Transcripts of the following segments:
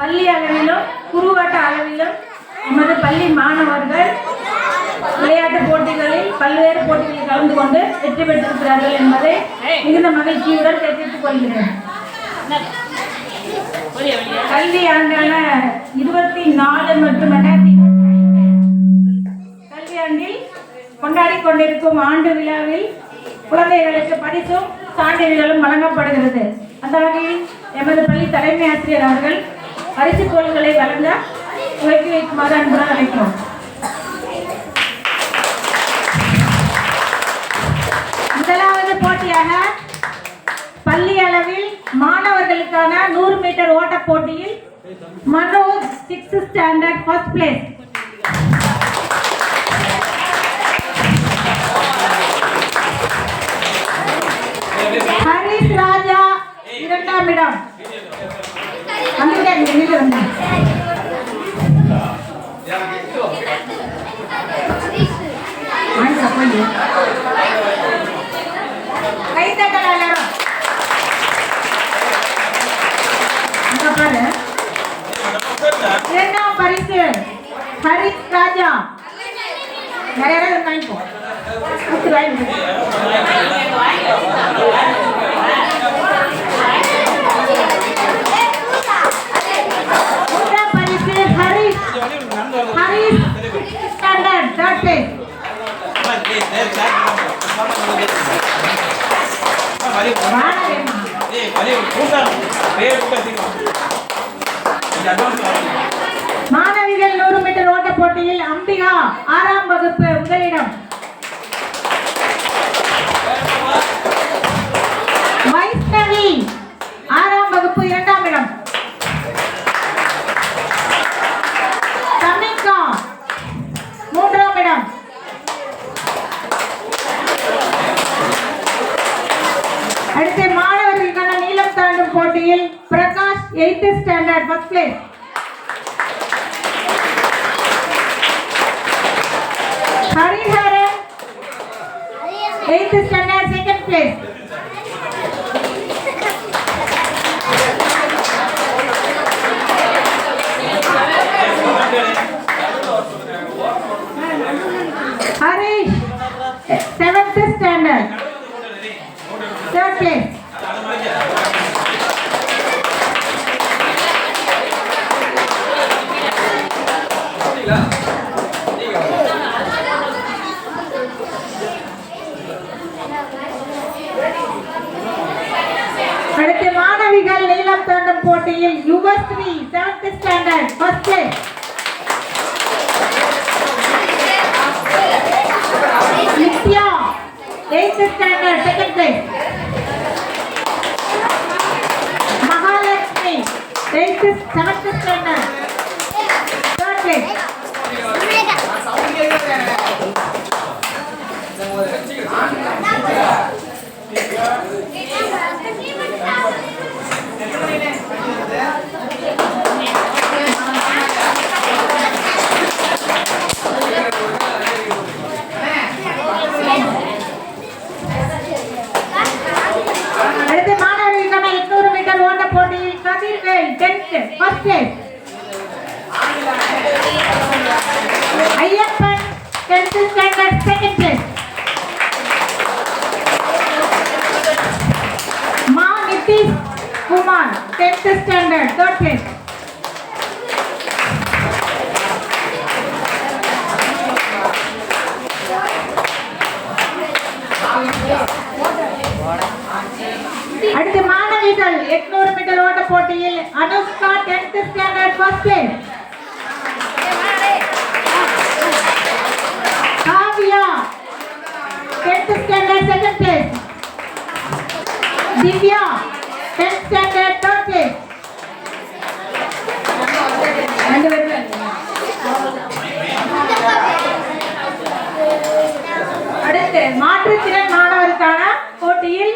பள்ளி அளவிலும் குருவாட்ட அளவிலும் நமது பள்ளி மாணவர்கள் விளையாட்டு போட்டிகளில் பல்வேறு போட்டிகளில் கலந்து கொண்டு வெற்றி பெற்றிருக்கிறார்கள் என்பதை மிகுந்த மகிழ்ச்சியுடன் தெரிவித்துக் கொள்கிறேன். கல்வி ஆண்டான இருபத்தி நாலு மற்றும் ரெண்டாயிரத்தி கல்வியாண்டில் கொண்டாடி கொண்டிருக்கும் ஆண்டு விழாவில் குழந்தைகளுக்கு படித்தும் சான்றிதழ்களும் வழங்கப்படுகிறது. அந்த வகையில் எமது பள்ளி தலைமை ஆசிரியர் அவர்கள் பரிசு பொருட்களை வழங்க துவக்கி வைக்குமாறு அன்புடன் அழைக்கிறோம். முதலாவது போட்டியாக பள்ளி அளவில் மாணவர்களுக்கான நூறு மீட்டர் ஓட்ட போட்டியில் Manoj sixth standard first place Harish Raja இரண்டாம் இடம். இரண்டாம் பரிசு ஹரிஷ் ராஜா நிறைய பேர் வாங்கிக்கோ மாணவிகள் நூறு மீட்டர் ஓட்ட போட்டியில் அம்பிகா ஆறாம் வகுப்பு முதலிடம். வைஷ்ணவி. தாண்டும் போட்டியில் Prakash eighth standard first place Hariharan eighth standard second place Harish seventh standard அடுத்து மாணவிகள் நீளம் தாண்டும் போட்டியில் Yuvashree seventh standard first Nithya eighth standard second place Mahalakshmi eighth seventh standard third place அடுத்து மாணவர்களுக்கான Ayyappan 10th standard second place மா Nitish Kumar 10th standard, third place அடுத்து மாணவிகள் 800 மீட்டர் ஓட்ட போட்டியில் Anushka 10th standard first place Kavya 10th standard second place Divya 10th standard அடுத்து மாற்றுத்திறன் மாணவருக்கான போட்டியில்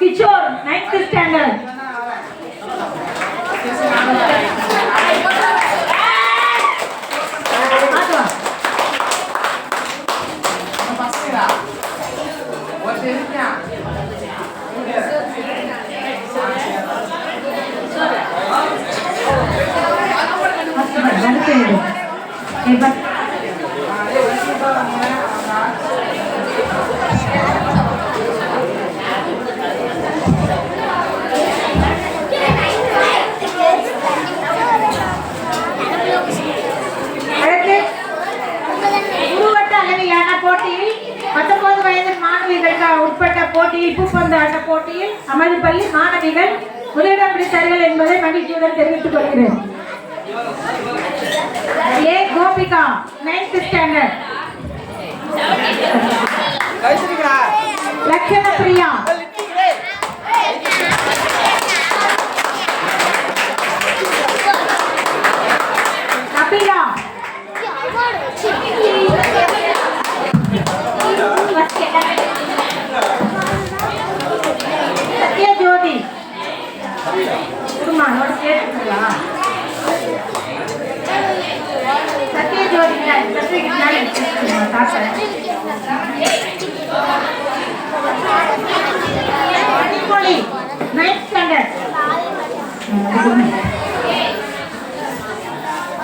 Kishore ninth standard Diba? Sathyajothi தாத்தா Manimozhi ninth standard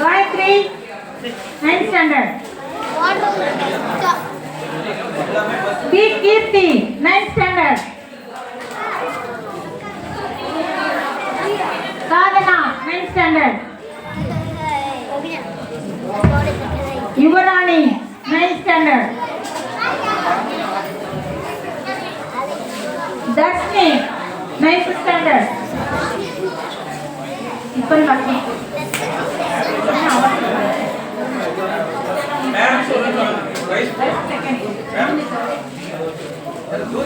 Gayathri ninth standard B Keerthi ninth standard Sadhana ninth standard Yuvarani ninth standard Dharshini ninth standard இப்போ பாக்கி அடுத்து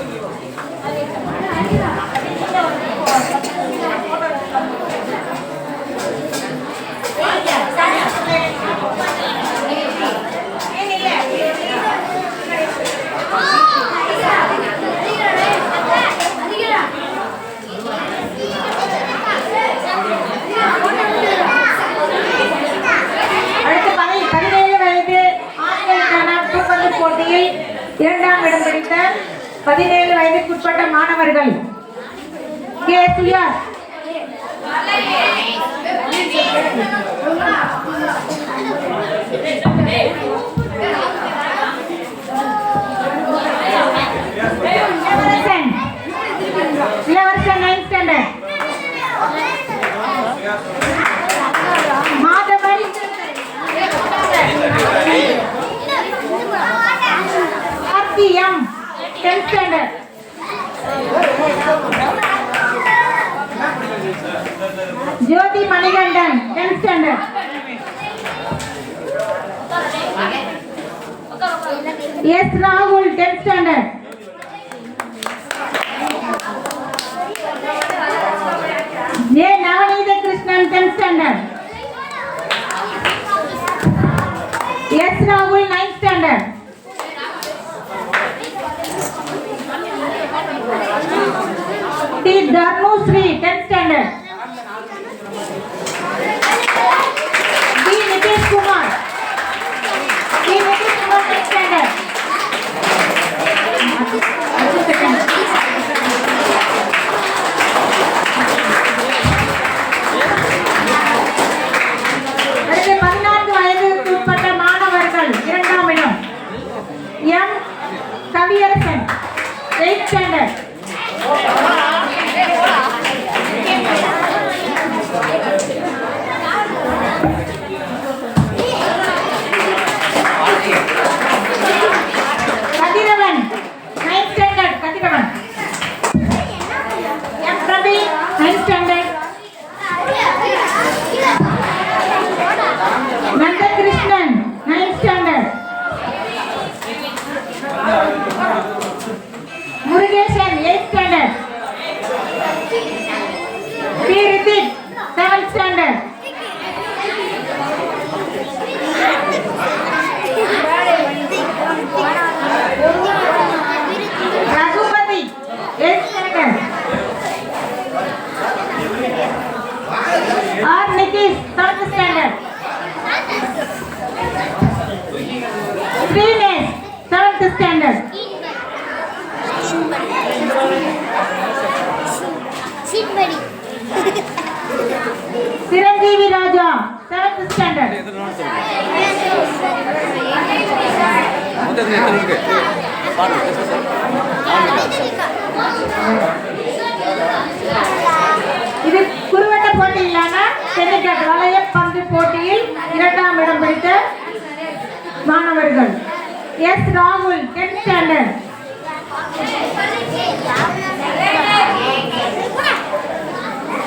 இரண்டாம் இடம் பிடித்த பதினேழு வயதுக்குட்பட்ட மாணவர்கள். கே. சுயார் இளவரசன். இளவரசன் ninth standard Madhavan ஆர்த்தியம் tenth standard ஜோதி மணிகண்டன் டென்த் ஸ்டாண்டர்ட் எஸ் ராகுல் டென்த் ஸ்டாண்டர்ட் ஜே நவநீத கிருஷ்ணன் டென்த் ஸ்டாண்டர்ட் எஸ் ராகுல் ninth standard D Dharmasri tenth standard D Nitish B Hrithik seventh standard Raghupathi eight standard R Nitish seventh standard ஸ்ரீனேஷ் seventh standard சீட்படி Chiranjeevi ராஜா செவன்த் ஸ்டாண்டர்ட் இது குறுவட்ட போட்டியிலான டென்னிகாட் வளைய பந்து போட்டியில் இரண்டாம் இடம் பிடித்த மாணவர்கள். எஸ். ராகுல் tenth standard.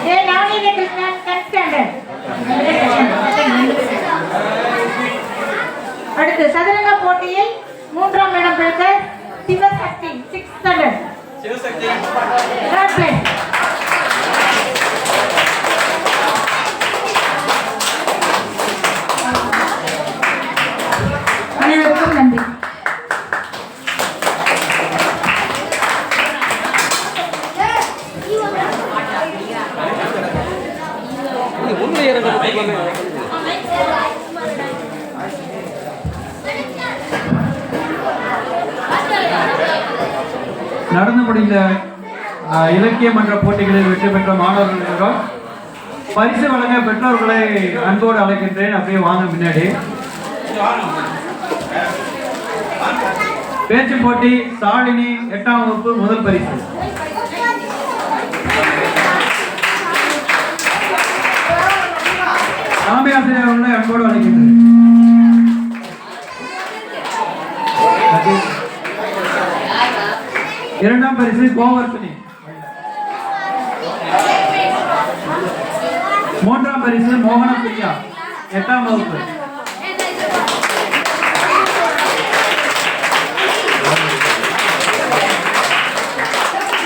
A Navaneetha Krishnan tenth standard. அடுத்து சதுரங்க போட்டியில் மூன்றாம் இடம் பிடித்த Sivasakthi six standard third place அனைவருக்கும் நன்றி. நடந்து முடிந்த அஹ், இலக்கிய மன்ற போட்டிகளில் வெற்றி பெற்ற மாணவர்கள் என்றால் பரிசு வழங்க பெற்றோர்களை அன்போடு அழைக்கின்றேன். அப்படியே வாங்க முன்னாடி. பேச்சு போட்டி சாலினி எட்டாம் வகுப்பு முதல் பரிசு. தலைமை ஆசிரியர் அன்போடு அழைக்கின்றேன். இரண்டாம் பரிசு கோவர்த்தனி. மூன்றாம் பரிசு மோகன பிரியா எட்டாம் வகுப்பு.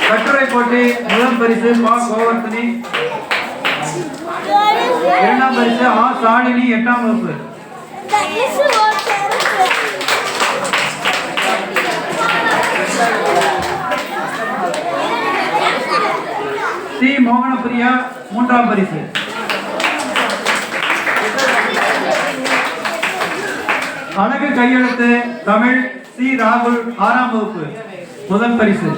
கட்டுரை போட்டி முதல் பரிசு பா கோவர்த்தனி. இரண்டாம் பரிசு ஆ சாடினி எட்டாம் வகுப்பு. சி. மோகன பிரியா மூன்றாம் பரிசு. அழகு கையெழுத்து தமிழ் சி. ராகுல் ஆறாம் வகுப்பு. முதல் பரிசு.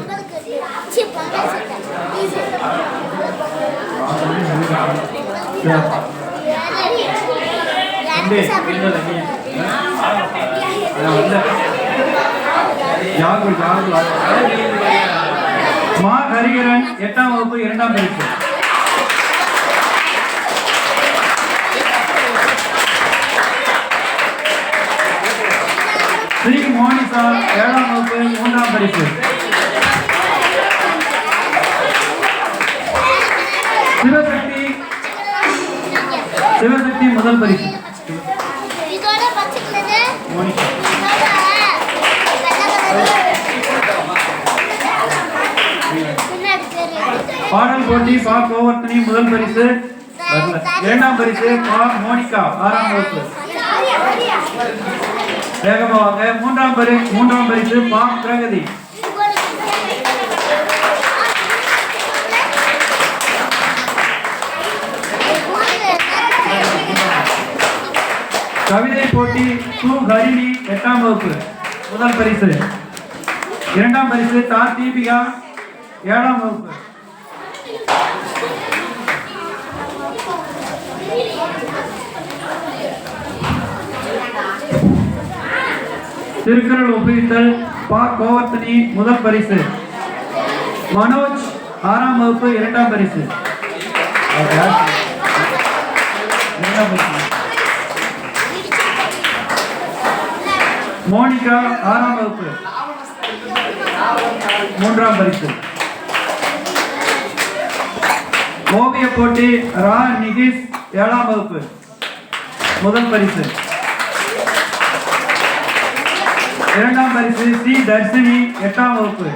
தம்பி, இல்ல, மா ஹரிகரன் எட்டாம் வகுப்பு இரண்டாம் பரிசு ஸ்ரீ மோனிசா ஏழாம் வகுப்பு மூன்றாம் பரிசு சிவசக்தி சிவசக்தி முதல் பரிசு பாடல் போட்டி பா கோவர்த்தனி முதல் பரிசு. வரல. இரண்டாம் பரிசு பா மோனிகா ஆறாம் வகுப்பு. வேகமா வாங்க. மூன்றாம் பரி மூன்றாம் பரிசு பா பிரகதி. கவிதை போட்டி சு ஹரிணி எட்டாம் வகுப்பு. முதல் பரிசு. இரண்டாம் பரிசு தா தீபிகா ஏழாம் வகுப்பு. திருக்குறள் ஒப்புவித்தல் பா கோவர்த்தனி முதல் பரிசு. மனோஜ் ஆறாம் வகுப்பு இரண்டாம் பரிசு. இரண்டாம் மோனிகா ஆறாம் வகுப்பு. மூன்றாம் பரிசு. ஓவிய போட்டி ரா நிகிஷ் ஏழாம் வகுப்பு. முதல் பரிசு. இரண்டாம் பரிசு சி தர்ஷினி எட்டாம் வகுப்பு.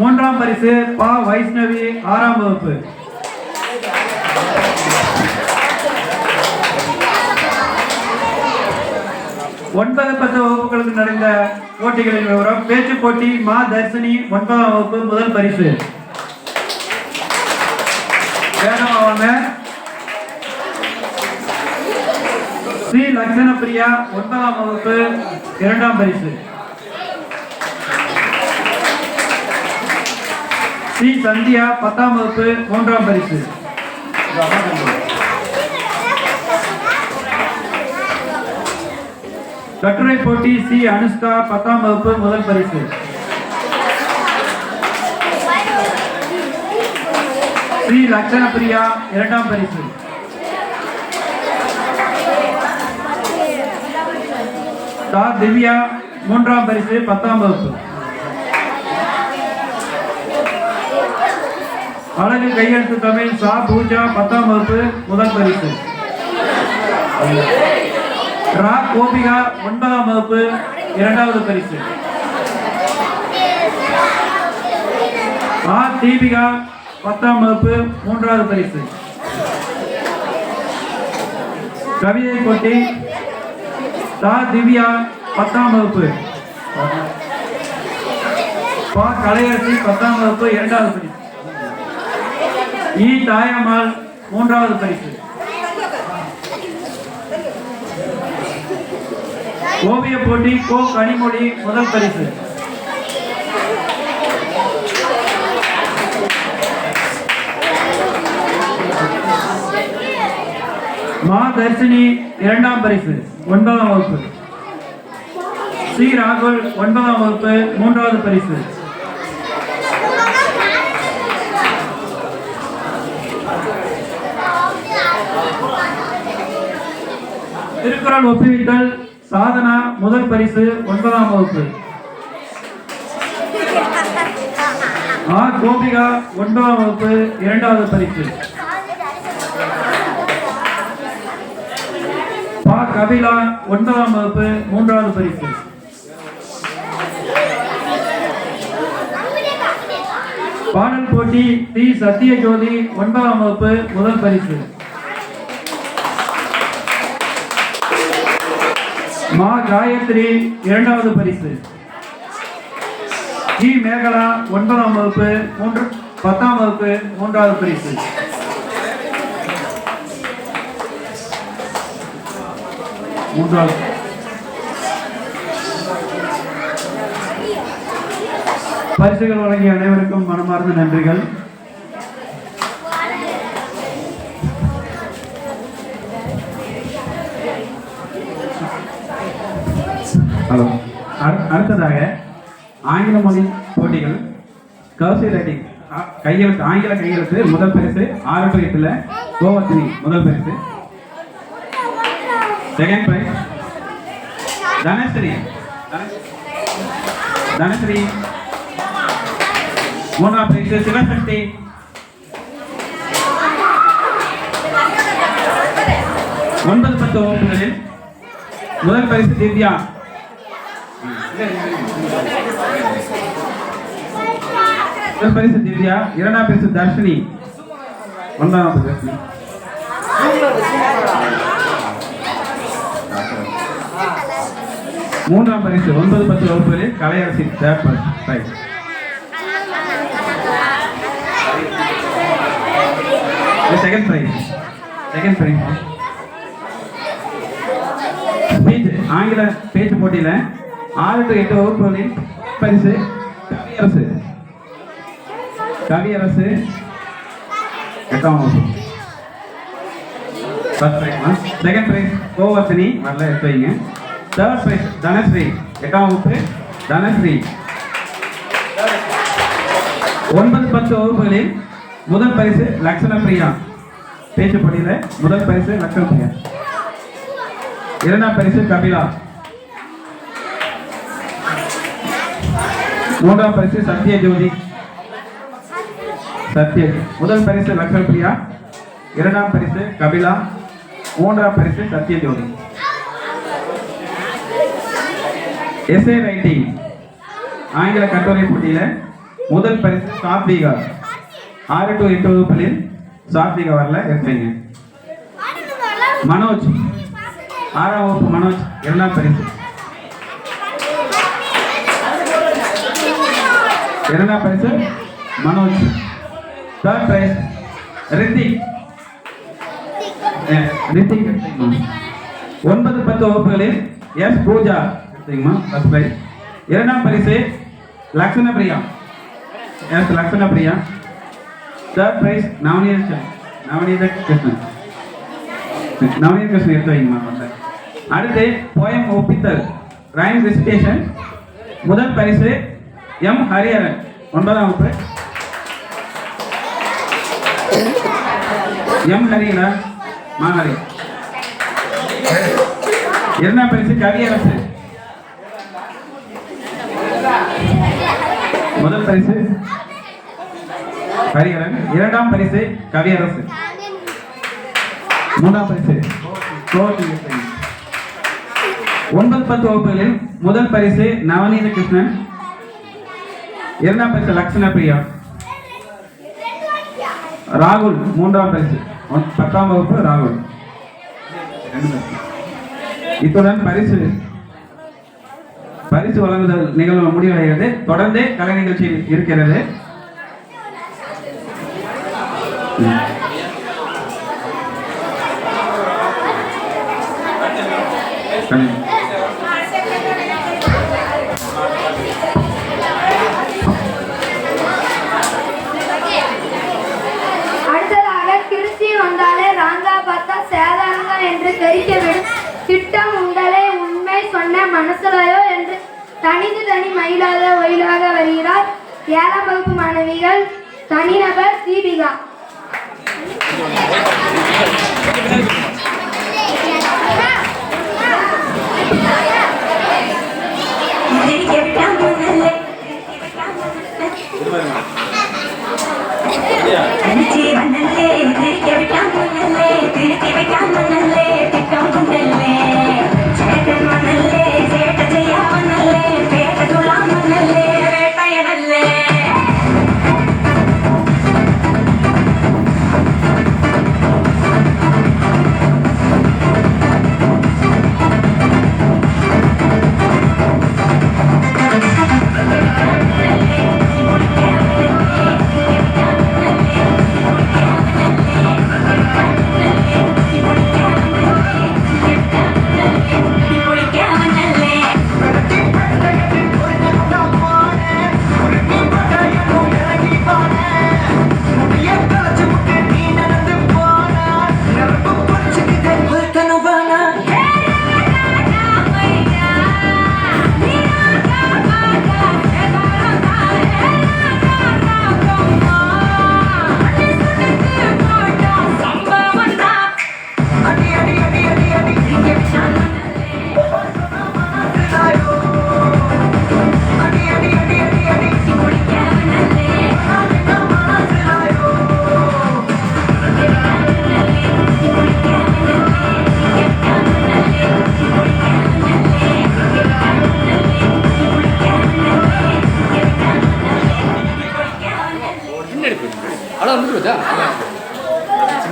மூன்றாம் பரிசு பா வைஷ்ணவி ஆறாம் வகுப்பு. ஒன்பது பத்து வகுப்புகளுக்கு நடந்த போட்டிகளின் விவரம் பேச்சு போட்டி மா தர்ஷினி ஒன்பதாம் வகுப்பு முதல் பரிசு. வேகமா வாங்க. லட்சண பிரியா ஒன்பதாம் வகுப்பு இரண்டாம் பரிசு. சி. சந்தியா பத்தாம் வகுப்பு மூன்றாம் பரிசு. கட்டுரை போட்டி சி. அனுஷ்கா பத்தாம் வகுப்பு முதல் பரிசு. ஸ்ரீ லட்சண பிரியா இரண்டாம் பரிசு. சா திவ்யா மூன்றாம் பரிசு பத்தாம் வகுப்பு. அழகு கையெழுத்து தமிழ் சா பூஜா பத்தாம் வகுப்பு முதல் பரிசு. ரா கோபிகா ஒன்பதாம் வகுப்பு இரண்டாவது பரிசு. ஆ தீபிகா பத்தாம் வகுப்பு மூன்றாவது பரிசு. கவிதை போட்டி தா திவ்யா பத்தாம் வகுப்பு. பா கலையரசி பத்தாம் வகுப்பு இரண்டாவது பரிசு இ தாயம்மாள் மூன்றாவது பரிசு ஓவிய போட்டி கோ கனிமொழி முதல் பரிசு. மா தர்ஷினி இரண்டாம் பரிசு ஒன்பதாம் வகுப்பு. ஸ்ரீ ராகுல் ஒன்பதாம் வகுப்பு மூன்றாவது பரிசு. திருக்குறள் ஒப்புவித்தல் சாதனா முதல் பரிசு ஒன்பதாம் வகுப்பு. ஆர். கோபிகா ஒன்பதாம் வகுப்பு இரண்டாவது பரிசு பா கபிலா ஒன்பதாம் வகுப்பு மூன்றாவது பரிசு பாடல் போட்டி டி சத்யஜோதி ஒன்பதாம் வகுப்பு முதல் பரிசு. மா காயத்ரி இரண்டாவது பரிசு. ஜி மேகலா ஒன்பதாம் வகுப்பு மூன்று பத்தாம் வகுப்பு மூன்றாவது பரிசு. மூன்றாவது. பரிசுகள் வழங்கிய அனைவருக்கும் மனமார்ந்த நன்றிகள். ஹலோ. அடு- அடுத்ததாக ஆங்கில மொழி போட்டிகள். கர்சி ரைட்டிங் கையெழுத்து ஆங்கில கையெழுத்து முதல் பரிசு ஆறு பரிசுல கோவர்த்தினி முதல் பரிசு. செகண்ட் பிரைஸ் தனஸ்ரீ தனஸ்ரீ மூன்றாம் பிரைஸ் சிவசக்தி ஒன்பது பத்து வகுப்புகளில் முதல் பரிசு திவ்யா. முதல் பரிசு திவ்யா இரண்டாம் பரிசு தர்ஷினி. ஒன்பதாம் பரிசு மூன்றாம் பரிசு ஒன்பது பத்து வகுப்புகளில் Kalaiyarasi third prize second prize second prize speech ஆங்கில பேச்சு போட்டியில் ஆறு டு எட்டு வகுப்புகளில் பரிசு கவியரசு. கவியரசு. எட்டாம் வகுப்பு. First prize second prize Govarthini. வரல எடுத்து வைங்க. Third prize Dhanashree. எட்டாம் வகுப்பு தனஸ்ரீ. ஒன்பது பத்து வகுப்புகளில் முதல் பரிசு லக்ஷண பிரியா பேச்சு போட்டியில் முதல் பரிசு லக்ஷண பிரியா இரண்டாம் பரிசு கபிலா. மூன்றாம் பரிசு சத்ய ஜோதி சத்ய முதல் பரிசு லக்ஷ்மண் பிரியா இரண்டாம் பரிசு கபிலா. மூன்றாம் பரிசு சத்ய ஜோதி எஸ்ஏ ரைட்டிங் ஆங்கில கட்டுரை போட்டியில் முதல் பரிசு சாத்விகா. ஆறு டு எட்டு வகுப்புகளில் சாத்விகா வரல எடுத்துங்க மனோஜ். ஆறாம் வகுப்பு மனோஜ் இரண்டாம் பரிசு. இரண்டாம் பரிசு Manoj. Third prize Rithik. Hrithik ஒன்பது பத்து வகுப்புகளில் எஸ் பூஜா. எடுத்துக்கமா ஃபர்ஸ்ட் ப்ரைஸ் இரண்டாம் பரிசு Lakshana Priya S Lakshana Priya third prize Navaneetha Navaneetha Krishnan. Navaneetha Krishnan எடுத்து வைங்கம்மா சார். அடுத்து போயம் ஒப்பித்தல். ரைம் ரெசிடேஷன் முதல் பரிசு எம் ஹரிஹரன். ஒன்பதாம் வகுப்பு. எம் ஹரிஹரன் மாஹரி. இரண்டாம் பரிசு கவியரசு. முதல் பரிசு. ஹரிஹரன் இரண்டாம் பரிசு கவியரசு. மூன்றாம் பரிசு ஒன்பது பத்து வகுப்புகளில் முதல் பரிசு நவநீத கிருஷ்ணன். இரண்டாம் பரிசு லக்ஷண பிரியா. ராகுல் மூன்றாம் பரிசு. பத்தாம் வகுப்பு ராகுல். இத்துடன் பரிசு பரிசு வழங்குதல் நிகழ்வு முடிவடைகிறது. தொடர்ந்து கலை நிகழ்ச்சி இருக்கிறது. அடுத்ததாக திருச்சி வந்தாலே ராங்கா பார்த்தா சேதாரங்க என்று தெரிவிக்கவிடும் வேண்டும். என மனசலையோ என்று தனித்து தனி மயிலாக ஒயிலாக வருகிறார். ஏழாம் வகுப்பு மாணவிகள் தனிநபர் தீபிகா. திருச்சி வந்தல்லே திருக்க விட்டான் முன்னல்லே திருத்தி